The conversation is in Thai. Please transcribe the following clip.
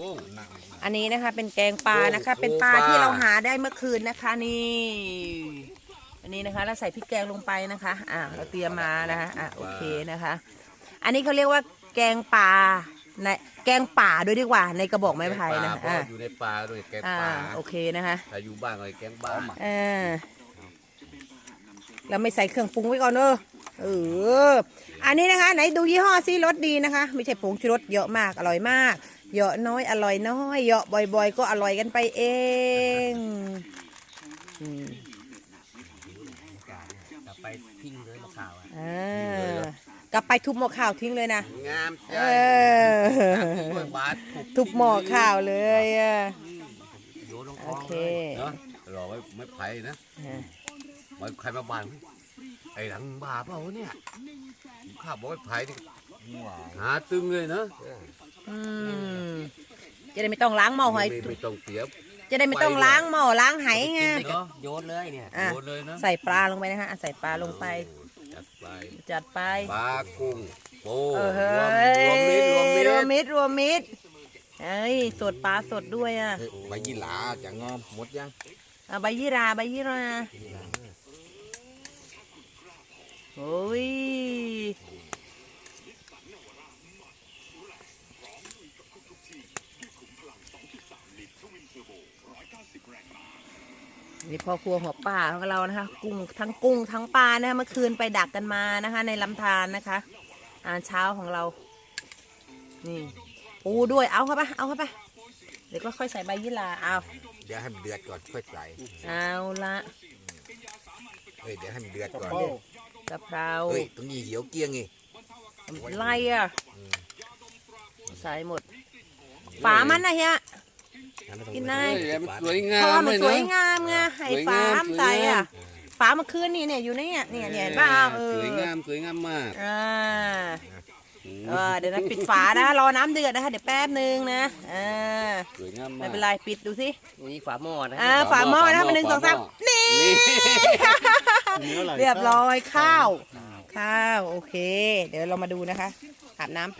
กุ้งอันนี้นะคะเป็นแกงปลานะคะโอ้เป็นปลาโอ้ปลาที่เราหาได้เมื่อคืนนะคะนี่อันนี้นะคะเราใส่พริกแกงลงไปนะคะ อ่าเราเตรียมมานะคะอะโอเคนะคะ อันนี้เขาเรียกว่าแกงปลาในแกงป่าด้วยดีกว่าในกระบอกไม้ไผ่นะแกงปลาเพราะอ่าว่าอยู่ในป่าด้วยแกงอ่าปลาโอเคนะคะถ้าอยู่บ้านก็แกงบ้านเออเราไม่ใส่เครื่องปรุงไว้ก่อนเนอะ เออ อันนี้นะคะ ไหนดูยี่ห้อซิรสดีนะคะ ไม่ใช่ผงชูรสเยอะมากอร่อยมากเยอะน้อยอร่อยน้อยเยอะบ่อย ๆ ก็อร่อยกันไปเองอืมกลับไปทิ้งเลยมะขาวอะอ่ากลับไปทุบหม้อข้าวทิ้งเลยนะงามเอใช่อด้วยบาทถูกทุบหม้อข้าวเลยอะโยนลงคลโอองเคเลยเนาะรอไว้ไม่ไผ่นะไว้ใครมาบ้าน ไอ้หลังบาเปล่าวะเนี่ยข้าบอกไว้ไผ่นี่หาตึงเลยเนาะอืมจะได้ไม่ต้องล้างหม้อหอย ไม่ไม่ต้องเสียจะได้ไม่ต้องล้างหม้อล้างไหไงเนาะโยนเลยเนี่ยอะโดนเลยนะใส่ปลาลงไปนะคะอะใส่ปลาลงไป จัดไปจัดไป ปลากุ้งโอ้เออรเฮ้วมยรวมมิตรรวมมิตรรวมมิตรรวมมิตรเอ้ยสดปลาสดด้วยอะใบยี่หลาจะงอมหมดยัง เอาใบยี่ราใบยี่รา โอ้ยนี่พ่อครัวหัวป่าของเรานะคะ กุ้งทั้งกุ้งทั้งปลานะคะเมื่อคืนไปดักกันมานะคะ ในลำธารนะคะอาหารเช้าของเรา นี่ปูด้วยเอาเข้าไปเอาเข้าไปเดี๋ยวก็ค่อยใส่ใบยี่หราเอาเดี๋ยวให้มันเดือดก่อนค่อยใส่เอาละเฮ้ยเดี๋ยวให้มันเดือดก่อน กะเพราเฮ้ยตรงนี้เหี่ยวเกี้ยงไงไล่อะใส่หมด ฝามันนะเฮียกินได้เฮ้ยมันสวยงาเพราะมว่ามันเลยสวยนะงามไงให้สวยฝางามใส่สวยงาอะมฝาเมื่อคืนนี่เนี่ยอยู่เนี่ยเนี่ยเนี่ยเห็นป่ะเออสวยงามสวยงามมากอ่า เออเดี๋ยวนะปิดฝานะรอน้ำเดือดนะคะเดี๋ยวแป๊บนึงนะอ่าสวยงามมากไม่เป็นไรปิดดูสินี่ฝาหม้อนะอ่าฝาหม้อนะเป็นหนึ่งสองสามนี่ เรียบร้อยข้าว ข้าว โอเค เดี๋ยวเรามาดูนะคะอาบน้ำ